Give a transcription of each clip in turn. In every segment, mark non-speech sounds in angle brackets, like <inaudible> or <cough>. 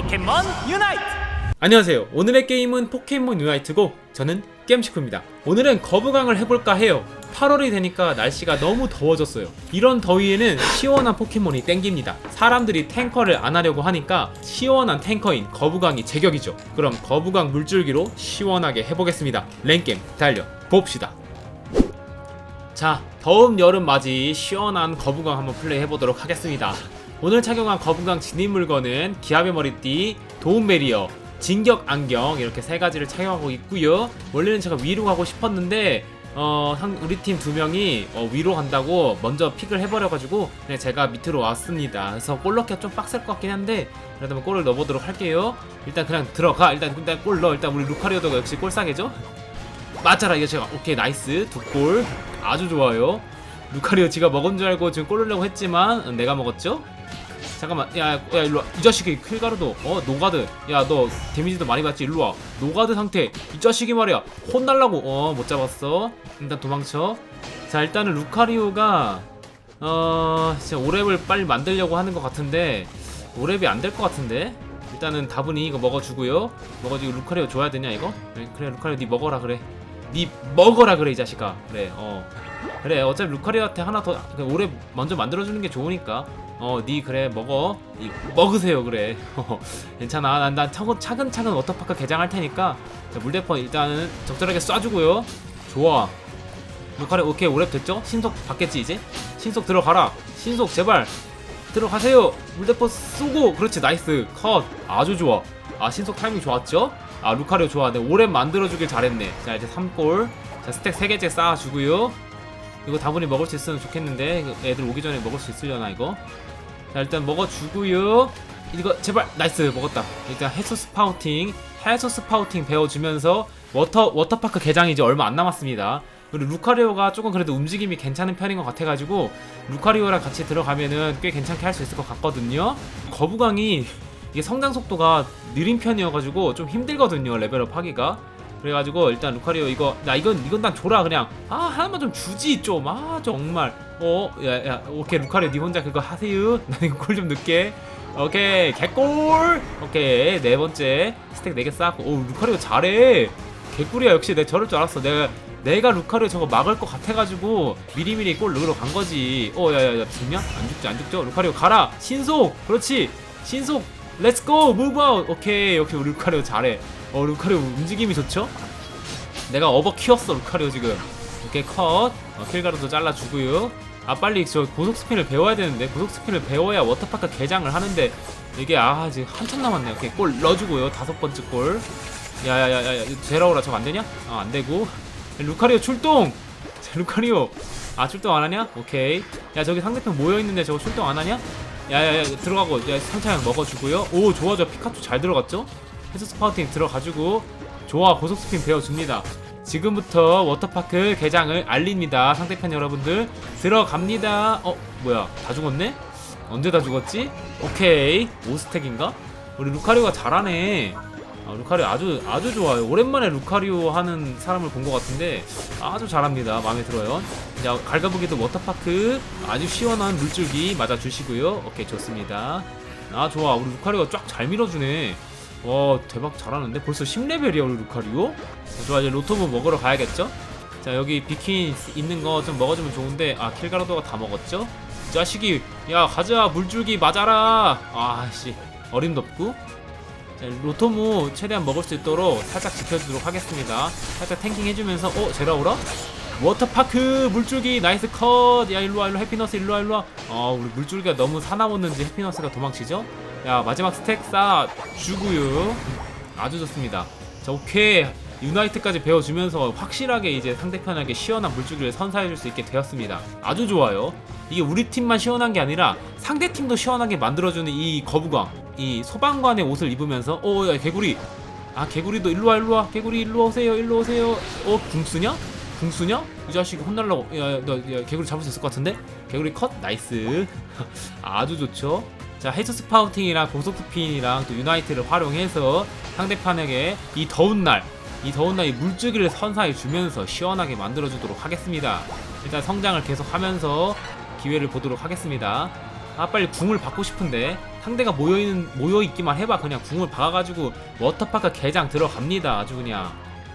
포켓몬 유나이트 안녕하세요. 오늘의 게임은 포켓몬 유나이트고 저는 게임치쿠입니다. 오늘은 거부강을 해볼까 해요. 8월이 되니까 날씨가 너무 더워졌어요. 이런 더위에는 시원한 포켓몬이 땡깁니다. 사람들이 탱커를 안 하려고 하니까 시원한 탱커인 거부강이 제격이죠. 그럼 거부강 물줄기로 시원하게 해보겠습니다. 랭겜 달려 봅시다. 자, 더운 여름 맞이 시원한 거부강 한번 플레이 해보도록 하겠습니다. 오늘 착용한 거부강 진입 물건은 기압의 머리띠, 도움 베리어, 진격 안경 이렇게 세 가지를 착용하고 있고요. 원래는 제가 위로 가고 싶었는데 어, 한- 우리 팀 두 명이 어, 위로 간다고 먼저 픽을 해버려가지고 그냥 제가 밑으로 왔습니다. 그래서 골 넣기가 좀 빡셀 것 같긴 한데 그래도 한번 골을 넣어보도록 할게요. 일단 그냥 들어가. 일단 일단 골 넣어. 일단 우리 루카리오도가 역시 골싸개죠. 맞아라 이거 제가 오케이 나이스 두 골 아주 좋아요 루카리오 지가 먹은 줄 알고 지금 골 넣으려고 했지만 음, 내가 먹었죠 잠깐만 야, 야 일로와. 이 자식이 클가르도 어 노가드. 야 너 데미지도 많이 받지? 일로와. 노가드 상태. 이 자식이 말이야. 혼날라고. 어 못 잡았어. 일단 도망쳐. 자 일단은 루카리오가 어 진짜 오랩을 빨리 만들려고 하는 것 같은데 오랩이 안 될 것 같은데? 일단은 다분히 이거 먹어주고요. 먹어주고 루카리오 줘야 되냐 이거? 그래 루카리오 니 먹어라 그래 니 먹어라 그래 이 자식아. 그래 어. 그래 어차피 루카리오한테 하나 더 그냥 오래 먼저 만들어주는 게 좋으니까. 어니 그래 먹어. 이, 먹으세요 그래. <laughs> 괜찮아. 난, 난 차근, 차근차근 워터파크 개장할 테니까. 자, 물대포 일단은 적절하게 쏴주고요. 좋아. 루카리오 오케이. 오랩 됐죠? 신속 받겠지 이제? 신속 들어가라. 신속 제발. 들어가세요. 물대포 쏘고. 그렇지. 나이스. 컷. 아주 좋아. 아 신속 타이밍 좋았죠? 아 루카리오 좋아 내 오랩 만들어주길 잘했네. 자 이제 3골. 자 스택 3개째 쌓아주고요. 이거 다분히 먹을 수 있으면 좋겠는데 애들 오기 전에 먹을 수 있으려나 이거? 자 일단 먹어주고요. 이거 제발 나이스 먹었다. 일단 해소 스파우팅 해소 스파우팅 배워주면서 워터 워터파크 개장이 이제 얼마 안 남았습니다. 그리고 루카리오가 조금 그래도 움직임이 괜찮은 편인 것 같아가지고 루카리오랑 같이 들어가면은 꽤 괜찮게 할 수 있을 것 같거든요. 거부강이 이게 성장 속도가 느린 편이어가지고 좀 힘들거든요 레벨업 하기가. 그래가지고 일단 루카리오 이거 나 이건 이건 난 줘라 그냥. 아 하나만 좀 주지 좀. 아 정말. 어야야 오케이 루카리오 니 혼자 그거 하세요. <laughs> 나 이거 골좀 넣게. 오케이 개골 오케이 네 번째 스택 4개 쌓고. 오 루카리오 잘해. 개꿀이야 역시. 내가 저럴 줄 알았어. 내가 내가 루카리오 저거 막을 것 같아가지고 미리미리 골 넣으러 간 거지. 어 야 야 야 죽냐? 안 죽지 안 죽죠? 루카리오 가라. 신속. 그렇지. 신속 렛츠고 무브 아웃 오케이. 우리 루카리오 잘해. 어 루카리오 움직임이 좋죠? 내가 어버 키웠어 루카리오 지금. 오케이 컷. 어, 킬가루도 잘라주고요. 아 빨리 저 고속 스핀을 배워야 되는데. 고속 스핀을 배워야 워터파크 개장을 하는데 이게 아 지금 한참 남았네. 오케이 골 넣어주고요. 다섯 번째 골. 야야야야 제라오라 저거 안되냐? 아 안되고. 루카리오 출동! 자, <laughs> 루카리오! 아 출동 안하냐? 오케이. 야 저기 상대편 모여있는데 저거 출동 안하냐? 야야야 들어가고 야 상차양 먹어주고요 오 좋아 저 피카츄 잘 들어갔죠? 헤드 스파우팅 들어가지고 좋아 고속 스핀 배워줍니다 지금부터 워터파크 개장을 알립니다 상대편 여러분들 들어갑니다 어 뭐야 다 죽었네? 언제 다 죽었지? 오케이 5스택인가? 우리 루카리오가 잘하네 아, 루카리오 아주 아주 좋아요. 오랜만에 루카리오 하는 사람을 본 것 같은데 아주 잘합니다. 마음에 들어요. 자 갈가보기도 워터파크 아주 시원한 물줄기 맞아주시고요. 오케이 좋습니다. 아 좋아. 우리 루카리오가 쫙 잘 밀어주네. 와 대박 잘하는데? 벌써 10레벨이야 우리 루카리오. 좋아. 이제 로토브 먹으러 가야겠죠? 자 여기 비킨 있는 거 좀 먹어주면 좋은데 아 킬가로도가 다 먹었죠? 이 자식이 야 가자. 물줄기 맞아라. 아씨. 어림도 없고 자, 로토무 최대한 먹을 수 있도록 살짝 지켜주도록 하겠습니다. 살짝 탱킹 해주면서 어 제라오라? 워터파크 물줄기 나이스 컷야 일로와 일로 해피너스 일로와 일로와. 어 우리 물줄기가 너무 사나웠는지 해피너스가 도망치죠? 야 마지막 스택 쌓아 주고요 아주 좋습니다. 자 오케이. 유나이트까지 배워주면서 확실하게 이제 상대편에게 시원한 물줄기를 선사해줄 수 있게 되었습니다. 아주 좋아요. 이게 우리 팀만 시원한 게 아니라 상대 팀도 시원하게 만들어주는 이 거부광 이 소방관의 옷을 입으면서 오 야 개구리. 아 개구리도 일로와 일로와. 개구리 일로 오세요 일로 오세요. 어 궁수냐? 궁수냐? 이 자식 혼날라고. 야너 야, 개구리 잡을 수 있을 것 같은데? 개구리 컷? 나이스. <laughs> 아주 좋죠. 자 헤드 스파우팅이랑 고속 스핀이랑 또 유나이트를 활용해서 상대편에게 이 더운 날 이 더운 날 이 물줄기를 선사해 주면서 시원하게 만들어 주도록 하겠습니다. 일단 성장을 계속 하면서 기회를 보도록 하겠습니다 아 빨리 궁을 받고 싶은데. 상대가 모여있는 모여있기만 해봐. 그냥 궁을 박아가지고 워터파크 개장 들어갑니다. 아주 그냥.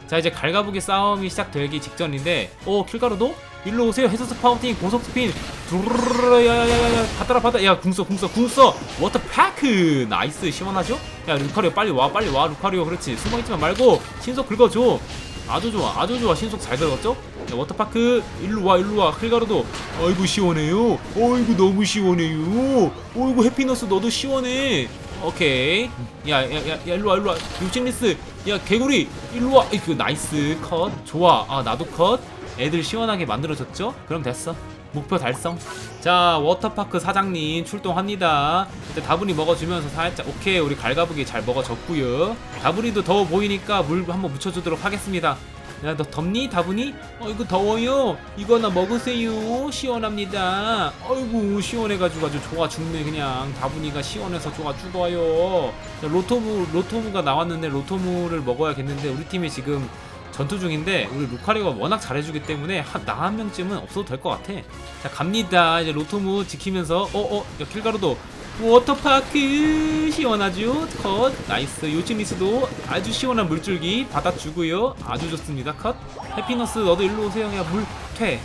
자 이제 갈가부기 싸움이 시작되기 직전인데 오 킬가루도? 일로 오세요. 헤드스 파운틴 고속 스핀 두루루루루 야야야야. 받아라 받아. 야 궁써 궁써 궁써. 워터파크. 나이스. 시원하죠? 야 루카리오 빨리 와 빨리 와. 루카리오 그렇지. 숨어있지만 말고 신속 긁어줘 아주 좋아 아주 좋아. 신속 잘 긁었죠? 야, 워터파크 일로 와 일로 와. 클가루도. 아이고 시원해요. 어이구 너무 시원해요. 어이구 해피너스 너도 시원해. 오케이. 야야야 야, 일로 와 일로 와. 유진리스. 야 개구리. 일로 와. 이그 나이스. 컷. 좋아. 아 나도 컷. 애들 시원하게 만들어줬죠? 그럼 됐어 목표 달성? 자 워터파크 사장님 출동합니다. 이제 다분히 먹어주면서 살짝 오케이 우리 갈가부기 잘 먹어줬고요. 다분이도 더워 보이니까 물 한번 묻혀주도록 하겠습니다. 야 너 덥니 다분이? 어 이거 더워요. 이거 하나 먹으세요. 시원합니다. 어이구 시원해가지고 아주 좋아 죽네 그냥. 다분이가 시원해서 좋아 죽어요. 자, 로토무 로토무가 나왔는데 로토무를 먹어야겠는데 우리 팀이 지금 전투 중인데 우리 루카리가 워낙 잘해주기 때문에 나 한 명쯤은 없어도 될 것 같아. 자 갑니다. 이제 로토무 지키면서 어어 야 킬가루도 워터파크 시원하죠? 컷 나이스 요치미스도 아주 시원한 물줄기 받아주고요. 아주 좋습니다. 컷 해피너스 너도 일로 오세요. 야물퇴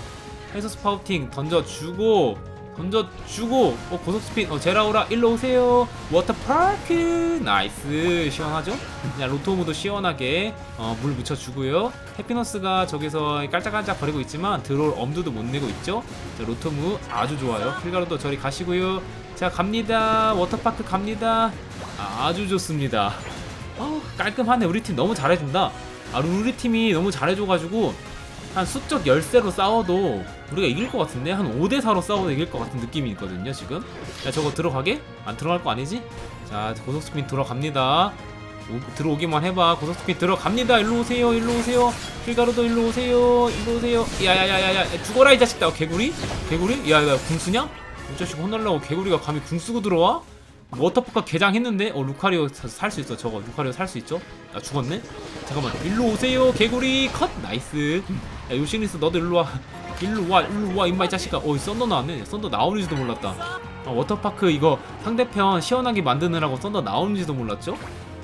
헤서스 파우팅 던져주고 던져주고 어 고속스핀 어 제라오라 일로 오세요. 워터파크! 나이스. 시원하죠? 야 로토무도 시원하게 어, 물 묻혀주고요. 해피너스가 저기서 깔짝깔짝 거리고 있지만 들어올 엄두도 못 내고 있죠? 자, 로토무 아주 좋아요. 필가루도 저리 가시고요. 자 갑니다. 워터파크 갑니다. 아, 아주 좋습니다. 어, 깔끔하네. 우리 팀 너무 잘해준다. 아 우리 팀이 너무 잘해줘가지고 한 수적 열세로 싸워도 우리가 이길 것 같은데 한 5대 4로 싸워도 이길 것 같은 느낌이 있거든요 지금 야 저거 들어가게? 안 들어갈 거 아니지? 자 고속스핀 들어갑니다 오, 들어오기만 해봐 고속스핀 들어갑니다 일로 오세요 일로 오세요 필가루도 일로 오세요 일로 오세요 야야야야야 죽어라 이 자식다 어, 개구리? 개구리? 야야 궁수냐? 이 자식 혼날라고 개구리가 감히 궁수고 들어와? 워터파크 개장했는데 어 루카리오 살 수 있어 저거 루카리오 살 수 있죠? 나 죽었네? 잠깐만 일로 오세요 개구리 컷 나이스 야 요시니스 너도 일로 와. <laughs> 일로 와 일로 와 임마 이 자식아. 어이 썬더 나왔네. 썬더 나오는지도 몰랐다. 아, 워터파크 이거 상대편 시원하게 만드느라고 썬더 나오는지도 몰랐죠?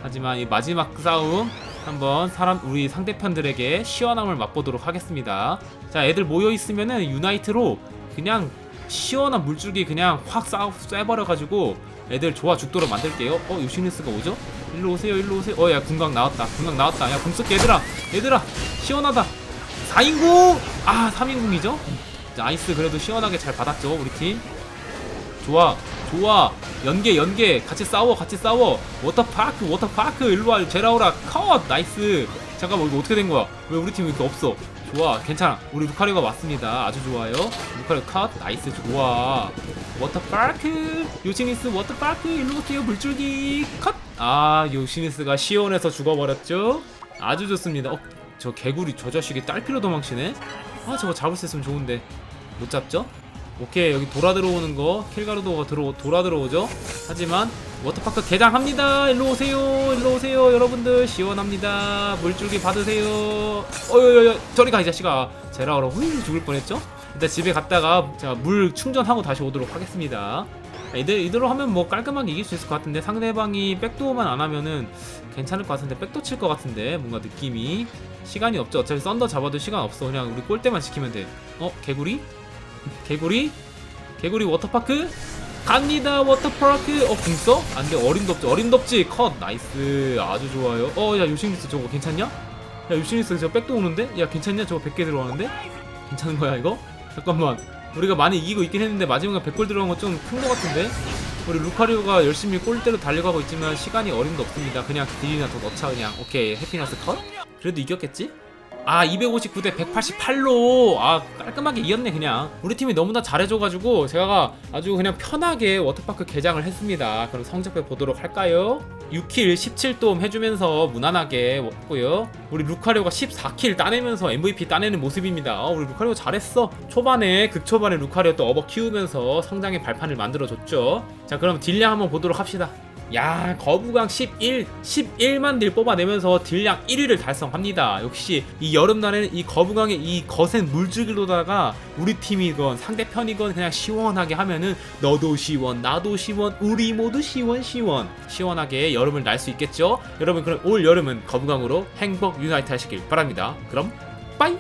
하지만 이 마지막 싸움 한번 사람 우리 상대편들에게 시원함을 맛보도록 하겠습니다. 자 애들 모여 있으면은 유나이트로 그냥 시원한 물줄기 그냥 확 쏴, 쏴버려가지고 애들 좋아 죽도록 만들게요. 어 요시니스가 오죠? 일로 오세요 일로 오세요. 어야 궁각 나왔다. 궁각 나왔다. 야궁 쏠게 얘들아. 얘들아 시원하다 4인궁 아 3인궁이죠? 나이스 그래도 시원하게 잘 받았죠 우리 팀. 좋아 좋아. 연계 연계. 같이 싸워 같이 싸워. 워터파크 워터파크. 일로와 제라오라. 컷! 나이스. 잠깐만 이거 어떻게 된 거야? 왜 우리 팀 이렇게 없어? 좋아 괜찮아. 우리 루카리오가 왔습니다. 아주 좋아요. 루카리오 컷! 나이스 좋아. 워터파크! 요시니스 워터파크! 일로 오세요 물줄기. 컷아 요시니스가 시원해서 죽어버렸죠? 아주 좋습니다. 어, 저 개구리 저 자식이 딸피로 도망치네 아 저거 잡을 수 있으면 좋은데 못 잡죠? 오케이 여기 돌아 들어오는 거 킬가루도가 들어 돌아 들어오죠. 하지만 워터파크 개장합니다. 일로 오세요. 일로 오세요. 여러분들 시원합니다. 물줄기 받으세요. 어여여여 저리 가이 자식아. 제라오라 후 죽을 뻔했죠. 일단 집에 갔다가 제가 물 충전하고 다시 오도록 하겠습니다. 이들 이대로 하면 뭐 깔끔하게 이길 수 있을 것 같은데 상대방이 백도어만 안 하면은 괜찮을 것 같은데 백도 칠 것 같은데 뭔가 느낌이 시간이 없죠. 어차피 썬더 잡아도 시간 없어. 그냥 우리 골대만 지키면 돼. 어 개구리? 개구리? 개구리 워터파크? 갑니다 워터파크 어 궁써? 안돼 어림도 없지 어림도 없지 컷 나이스 아주 좋아요 어야 요시니스 저거 괜찮냐? 야 요시니스 저 백도 오는데? 야 괜찮냐 저거 100개 들어가는데? 괜찮은 거야 이거? 잠깐만 우리가 많이 이기고 있긴 했는데 마지막에 100골 들어간 건 좀 큰 거 같은데? 우리 루카리오가 열심히 골대로 달려가고 있지만 시간이 어림도 없습니다 그냥 딜이나 더 넣자 그냥 오케이 해피너스 컷? 그래도 이겼겠지? 아 259대 188로. 아 깔끔하게 이겼네 그냥. 우리 팀이 너무나 잘해줘가지고 제가 아주 그냥 편하게 워터파크 개장을 했습니다. 그럼 성적표 보도록 할까요? 6킬 17돔 해주면서 무난하게 먹고요. 우리 루카리오가 14킬 따내면서 MVP 따내는 모습입니다. 어, 우리 루카리오 잘했어. 초반에 극초반에 루카리오 또 업어 키우면서 성장의 발판을 만들어줬죠. 자 그럼 딜량 한번 보도록 합시다 야 거부강 11 11만 딜 뽑아내면서 딜량 1위를 달성합니다. 역시 이 여름날에는 이 거부강의 이 거센 물줄기로다가 우리 팀이건 상대편이건 그냥 시원하게 하면은 너도 시원 나도 시원 우리 모두 시원 시원. 시원하게 여름을 날 수 있겠죠? 여러분 그럼 올 여름은 거부강으로 행복 유나이트 하시길 바랍니다. 그럼 빠이